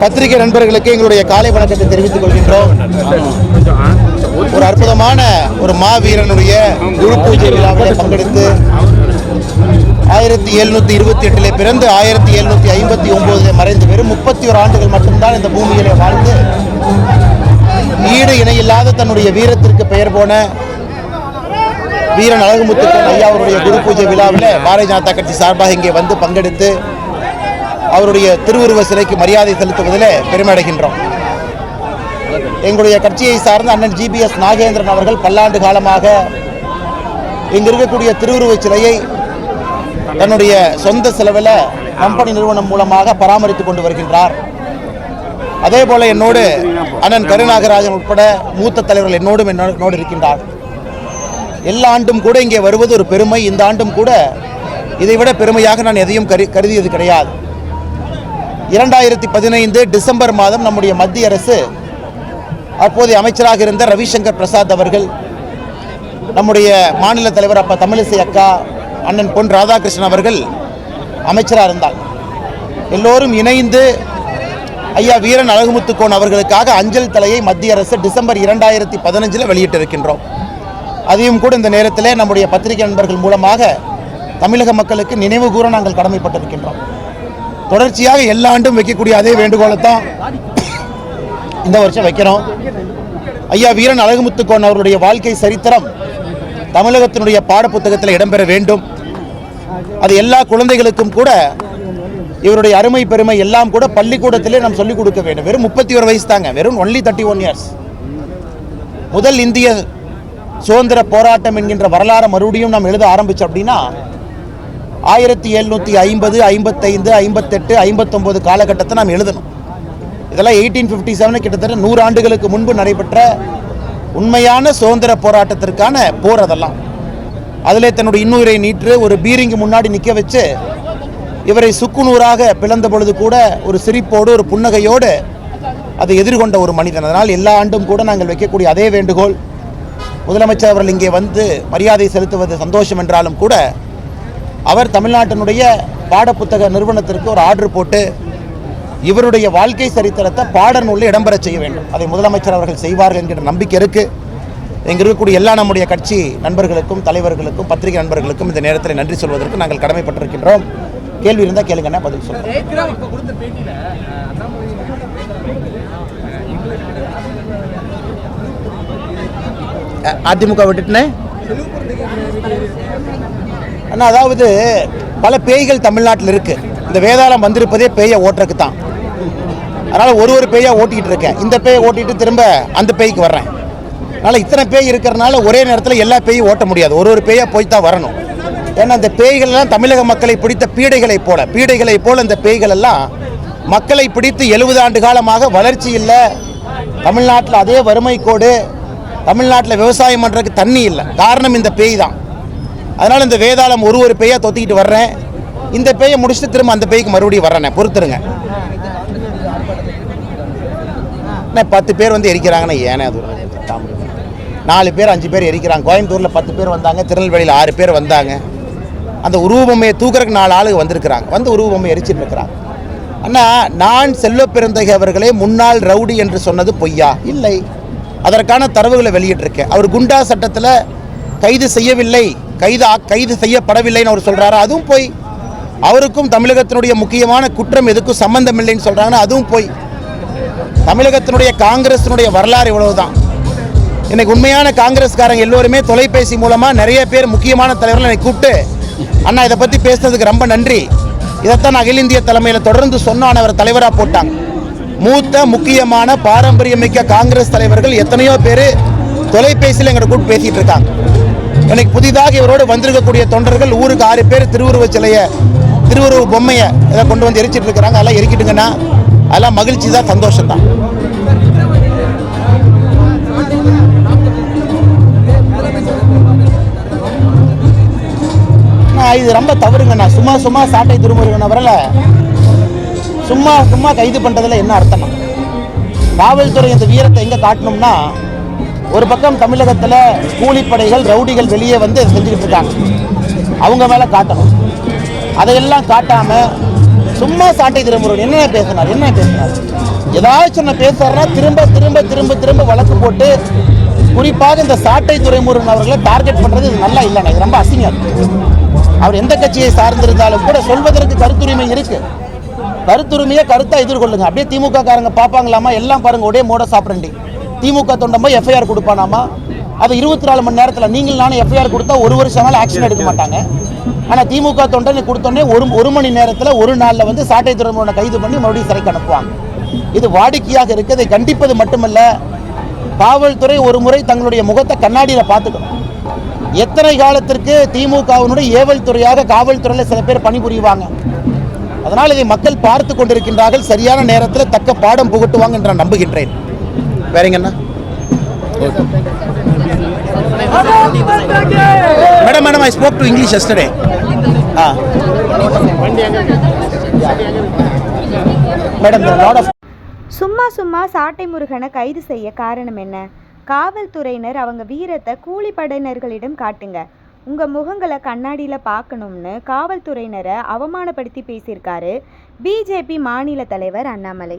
பத்திரிகை நண்பர்களுக்கு எங்களுடைய காலை வணக்கத்தை தெரிவித்துக் கொள்கின்றோம். ஒரு அற்புதமான ஒரு மாவீரனுடைய குரு பூஜை விழாவில் பங்கெடுத்து ஆயிரத்தி எழுநூத்தி இருபத்தி எட்டிலே பிறந்து ஆயிரத்தி எழுநூத்தி ஐம்பத்தி ஒன்பதுல மறைந்து வெறும் முப்பத்தி ஒரு ஆண்டுகள் மட்டும்தான் இந்த பூமியிலே வாழ்ந்து ஈடு இணையில்லாத தன்னுடைய வீரத்திற்கு பெயர் போன வீரன் அழகுமுத்துக்கன் ஐயா அவருடைய குரு பூஜை விழாவில் பாரதிய ஜனதா கட்சி சார்பாக இங்கே வந்து பங்கெடுத்து அவருடைய திருவுருவ சிலைக்கு மரியாதை செலுத்துவதில் பெருமையடைகின்றோம். எங்களுடைய கட்சியை சார்ந்த அண்ணன் ஜிபிஎஸ் நாகேந்திரன் அவர்கள் பல்லாண்டு காலமாக இங்கு இருக்கக்கூடிய திருவுருவச் சிலையை தன்னுடைய சொந்த செலவில் கம்பெனி நிறுவனம் மூலமாக பராமரித்துக் கொண்டு வருகின்றார். அதே போல என்னோடு அண்ணன் கருநாகராஜன் உட்பட மூத்த தலைவர்கள் என்னோடும் என்னோடு இருக்கின்றார். எல்லா ஆண்டும் கூட இங்கே வருவது ஒரு பெருமை இந்த ஆண்டும் கூட இதைவிட பெருமையாக நான் எதையும் கரு கருதியது கிடையாது. இரண்டாயிரத்தி பதினைந்து டிசம்பர் மாதம் நம்முடைய மத்திய அரசு அப்போதைய அமைச்சராக இருந்த ரவிசங்கர் பிரசாத் அவர்கள் நம்முடைய மாநில தலைவர் அப்ப தமிழிசை அக்கா அண்ணன் பொன் ராதாகிருஷ்ணன் அவர்கள் அமைச்சராக இருந்தார். எல்லோரும் இணைந்து ஐயா வீரன் அழகுமுத்துக்கோன் அவர்களுக்காக அஞ்சல் தலையை மத்திய அரசு டிசம்பர் இரண்டாயிரத்தி பதினஞ்சில் வெளியிட்டிருக்கின்றோம். அதையும் கூட இந்த நேரத்தில் நம்முடைய பத்திரிகை நண்பர்கள் மூலமாக தமிழக மக்களுக்கு நினைவு கூற நாங்கள் கடமைப்பட்டிருக்கின்றோம். தொடர்ச்சியாக எல்லா ஆண்டும் வைக்கக்கூடிய அதே வேண்டுகோளை தான் இந்த வருஷம் வைக்கிறோம். ஐயா வீரன் அழகுமுத்துக்கோன் அவருடைய வாழ்க்கை சரித்திரம் தமிழகத்தினுடைய பாடப்புத்தகத்தில் இடம்பெற வேண்டும். அது எல்லா குழந்தைகளுக்கும் கூட இவருடைய அருமை பெருமை எல்லாம் கூட பள்ளிக்கூடத்திலே நாம் சொல்லிக் கொடுக்க வேண்டும். வெறும் முப்பத்தி ஒரு வயசு தாங்க. வெறும் ஒன்லி தேர்ட்டி ஒன் இயர்ஸ் முதல் இந்திய சுதந்திர போராட்டம் என்கின்ற வரலாறு மறுபடியும் நாம் எழுத ஆரம்பிச்சோம் அப்படின்னா ஆயிரத்தி எழுநூற்றி ஐம்பது ஐம்பத்தைந்து ஐம்பத்தெட்டு ஐம்பத்தொம்போது காலகட்டத்தை நாம் எழுதணும். இதெல்லாம் எயிட்டீன் ஃபிஃப்டி செவன் கிட்டத்தட்ட நூறு ஆண்டுகளுக்கு முன்பு நடைபெற்ற உண்மையான சுதந்திர போராட்டத்திற்கான போர் அதெல்லாம். அதிலே தன்னுடைய இன்னுயிரை நீற்று ஒரு பீரிங்கு முன்னாடி நிற்க வச்சு இவரை சுக்குநூறாக பிளந்த பொழுது கூட ஒரு சிரிப்போடு ஒரு புன்னகையோடு அதை எதிர்கொண்ட ஒரு மனிதன். அதனால் எல்லா ஆண்டும் கூட நாங்கள் வைக்கக்கூடிய அதே வேண்டுகோள். முதலமைச்சர் அவர்கள் இங்கே வந்து மரியாதை செலுத்துவது சந்தோஷம் என்றாலும் கூட அவர் தமிழ்நாட்டினுடைய பாடப்புத்தக நிறுவனத்திற்கு ஒரு ஆர்டர் போட்டு இவருடைய வாழ்க்கை சரித்திரத்தை பாட நூலில் இடம்பெற செய்ய வேண்டும். அதை முதலமைச்சர் அவர்கள் செய்வார்கள் என்கிற நம்பிக்கை இருக்கு. இங்கே இருக்கக்கூடிய எல்லா நம்முடைய கட்சி நண்பர்களுக்கும் தலைவர்களுக்கும் பத்திரிகை நண்பர்களுக்கும் இந்த நேரத்தில் நன்றி சொல்வதற்கு நாங்கள் கடமைப்பட்டிருக்கின்றோம். கேள்வி இருந்தால் கேளுங்கண்ணா பதில் சொல்லுங்கள் அதிமுக விட்டுட்டுனே? ஆனால் அதாவது பல பேய்கள் தமிழ்நாட்டில் இருக்கு. இந்த வேதாளம் வந்திருப்பதே பேயை ஓட்டுறதுக்கு தான் அதனால் ஒரு ஒரு பேயாக ஓட்டிக்கிட்டு இருக்கேன். இந்த பேயை ஓட்டிட்டு திரும்ப அந்த பேய்க்கு வர்றேன். அதனால் இத்தனை பேய் இருக்கிறனால ஒரே நேரத்தில் எல்லா பேயும் ஓட்ட முடியாது. ஒரு ஒரு பேயாக போய் தான் வரணும். ஏன்னா அந்த பேய்கள்லாம் தமிழக மக்களை பிடித்த பீடைகளைப் போல பீடைகளைப் போல இந்த பேய்கள் எல்லாம் மக்களை பிடித்து எழுபது ஆண்டு காலமாக வளர்ச்சி இல்லை. தமிழ்நாட்டில் அதே வறுமை கோடு தமிழ்நாட்டில் விவசாயம் பண்ணுறதுக்கு தண்ணி இல்லை. காரணம் இந்த பேய் தான். அதனால் இந்த வேதாளம் ஒரு ஒரு பேயாக தொத்திக்கிட்டு வர்றேன். இந்த பேயை முடிச்சுட்டு திரும்ப அந்த பேய்க்கு மறுபடியும் வர்றேன் பொறுத்துருங்க. அண்ணே பத்து பேர் வந்து எரிக்கிறாங்கன்னா ஏனே அது நாலு பேர் அஞ்சு பேர் எரிக்கிறாங்க. கோயம்புத்தூரில் பத்து பேர் வந்தாங்க. திருநெல்வேலியில் ஆறு பேர் வந்தாங்க. அந்த உருவபொம்மையை தூக்குறதுக்கு நாலு ஆளுங்க வந்திருக்கிறாங்க. வந்து உருவபொம்மை எரிச்சிட்டு இருக்கிறாங்க அண்ணா நான் செல்வ பெருந்தகை அவர்களே முன்னாள் ரவுடி என்று சொன்னது பொய்யா? இல்லை. அதற்கான தரவுகளை வெளியிட்டிருக்கேன். அவர் குண்டா சட்டத்தில் கைது செய்யவில்லை. கைது கைது செய்யப்படவில்லைன்னு அவர் சொல்கிறாரு அதுவும் போய் அவருக்கும் தமிழகத்தினுடைய முக்கியமான குற்றம் எதுக்கும் சம்பந்தம் இல்லைன்னு சொல்கிறாங்கன்னா அதுவும் போய் தமிழகத்தினுடைய காங்கிரசினுடைய வரலாறு இவ்வளவுதான். இன்னைக்கு உண்மையான காங்கிரஸ்காரங்க எல்லோருமே தொலைபேசி மூலமாக நிறைய பேர் முக்கியமான தலைவர்கள் என்னை கூப்பிட்டு அண்ணா இதை பற்றி பேசுனதுக்கு ரொம்ப நன்றி. இதைத்தான் அகில இந்திய தலைமையில் தொடர்ந்து சொன்னான் அவர் தலைவராக போட்டாங்க. மூத்த முக்கியமான பாரம்பரியமிக்க காங்கிரஸ் தலைவர்கள் எத்தனையோ பேர் தொலைபேசியில் எங்களை கூப்பிட்டு பேசிகிட்டு இருக்காங்க. எனக்கு புதிதாக இவரோடு வந்திருக்கக்கூடிய தொண்டர்கள் ஊருக்கு ஆறு பேர் திருவுருவ சிலையை திருவுருவ பொம்மையை இதை கொண்டு வந்து எரிச்சிட்டு இருக்கிறாங்க. அதெல்லாம் எரிக்கிட்டுங்கன்னா அதெல்லாம் மகிழ்ச்சி தான் சந்தோஷம் தான் அண்ணா, இது ரொம்ப தவறுங்கண்ணா சும்மா சும்மா சாட்டை திருமுருகன் அவரில் சும்மா சும்மா கைது பண்ணுறதுல என்ன அர்த்தம் காவல்துறை இந்த வீரத்தை எங்கே காட்டணும்னா ஒரு பக்கம் தமிழகத்தில் கூலிப்படைகள் ரவுடிகள் வெளியே வந்து செஞ்சுக்கிட்டு இருக்காங்க. அவங்க மேலே காட்டணும். அதையெல்லாம் காட்டாமல் சும்மா சாட்டை திரும்புறவர் என்ன பேசினார்? என்ன பேசினார்? ஏதாச்சும் ஒன்று பேசுறாருன்னா திரும்ப திரும்ப திரும்ப திரும்ப வழக்கு போட்டு குறிப்பாக இந்த சாட்டை துறைமுருகன் அவர்களை டார்கெட் பண்ணுறது இது நல்லா இல்லைண்ணா இது ரொம்ப அசிங்கம். அவர் எந்த கட்சியை சார்ந்திருந்தாலும் கூட சொல்வதற்கு கருத்துரிமை இருக்குது கருத்துரிமையை கருத்தாக எதிர்கொள்ளுங்க. அப்படியே திமுக காரங்க பார்ப்பாங்களாமா? எல்லாம் பாருங்க ஒரே மோட சாப்பிடண்டி திமுக தொண்டம் போய் எஃப்ஐஆர் கொடுப்பானாமா அது இருபத்தி நாலு மணி நேரத்தில் நீங்கள் நானும் எஃப்ஐஆர் கொடுத்தா ஒரு வருஷம் மேலே ஆக்ஷன் எடுக்க மாட்டாங்க. ஆனால் திமுக தொண்டனை கொடுத்தோன்னே ஒரு ஒரு மணி நேரத்தில் ஒரு நாளில் வந்து சாட்டை துறைமுகனை கைது பண்ணி மறுபடியும் சிறைக்கு அனுப்புவாங்க. இது வாடிக்கையாக இருக்குது இதை கண்டிப்பது மட்டுமல்ல காவல்துறை ஒரு முறை தங்களுடைய முகத்தை கண்ணாடியில் பார்த்துக்கணும். எத்தனை காலத்திற்கு திமுகவினுடைய ஏவல் துறையாக காவல்துறையில் சில பேர் பணிபுரிவாங்க. அதனால் இதை மக்கள் பார்த்து கொண்டிருக்கின்றார்கள். சரியான நேரத்தில் தக்க பாடம் புகட்டுவாங்க என்று நான் நம்புகின்றேன். வேறங்கண்ணா? Madam madam I spoke to English yesterday ah. Madam lot of சும்மா சும்மா சாட்டை முருகனை கைது செய்ய காரணம் என்ன? காவல்துறையினர் அவங்க வீரத்தை கூலிப்படையினர்களிடம் காட்டுங்க. உங்க முகங்களை கண்ணாடியில பார்க்கணும்னு காவல்துறையினரை அவமானப்படுத்தி பேசியிருக்காரு. பிஜேபி மாநில தலைவர் அண்ணாமலை.